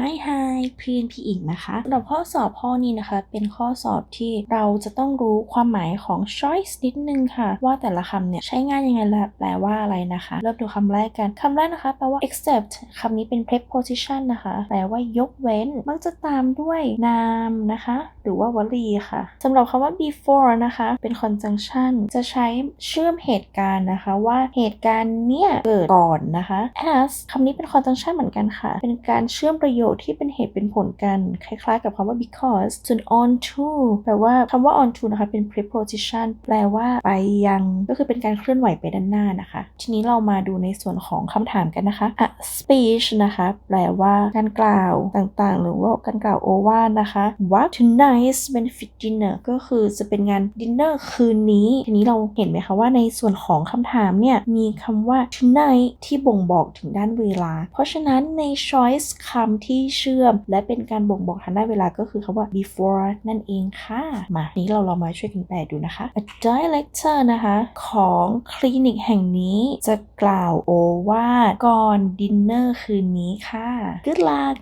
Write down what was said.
Hi Hi เพื่อนพี่อิงนะคะสำหรับข้อสอบข้อนี้นะคะ เป็นข้อสอบที่เราจะต้องรู้ความหมายของ choice นิดนึงค่ะ ว่าแต่ละคำเนี่ยใช้งานยังไงและแปลว่าอะไรนะคะ เริ่มดูคำแรกกันคำแรกนะคะแปลว่า except คำนี้เป็น preposition นะคะ แปลว่ายกเว้น มักจะตามด้วยนามนะคะ หรือว่าวลีค่ะสำหรับคำว่า before นะคะ เป็น conjunction จะใช้เชื่อมเหตุการณ์นะคะว่าเหตุการณ์เนี่ยเกิดก่อนนะคะ as คำนี้เป็น conjunction เหมือนกันค่ะ เป็นการเชื่อมประโยคที่เป็นเหตุเป็นผลกันคล้ายๆ กับคำว่า because ส่วน on to แปลว่าคำว่า on to นะคะเป็น preposition แปลว่าไปยัง ก็คือเป็นการเคลื่อนไหวไปด้านหน้านะคะ ทีนี้เรามาดูในส่วนของคำถามกันนะคะ a speech นะคะ แปลว่าการกล่าวต่างๆ หรือว่าการกล่าวโอวาทนะคะ what tonight's benefit dinner ก็คือจะเป็นงาน dinner คืนนี้ ทีนี้เราเห็นไหมคะว่าในส่วนของคำถามเนี่ย มีคำว่า tonight ที่บ่งบอกถึงด้านเวลา เพราะฉะนั้นใน choice คำที่เชื่อม และเป็นการบ่งบอกทางด้านเวลาก็คือคำว่า before นั่นเองค่ะ มานี้เราลองมาช่วยกันแปลดูนะคะ a director นะคะ ของคลินิกแห่งนี้จะกล่าวโอวาทก่อนดินเนอร์คืนนี้ค่ะ good luck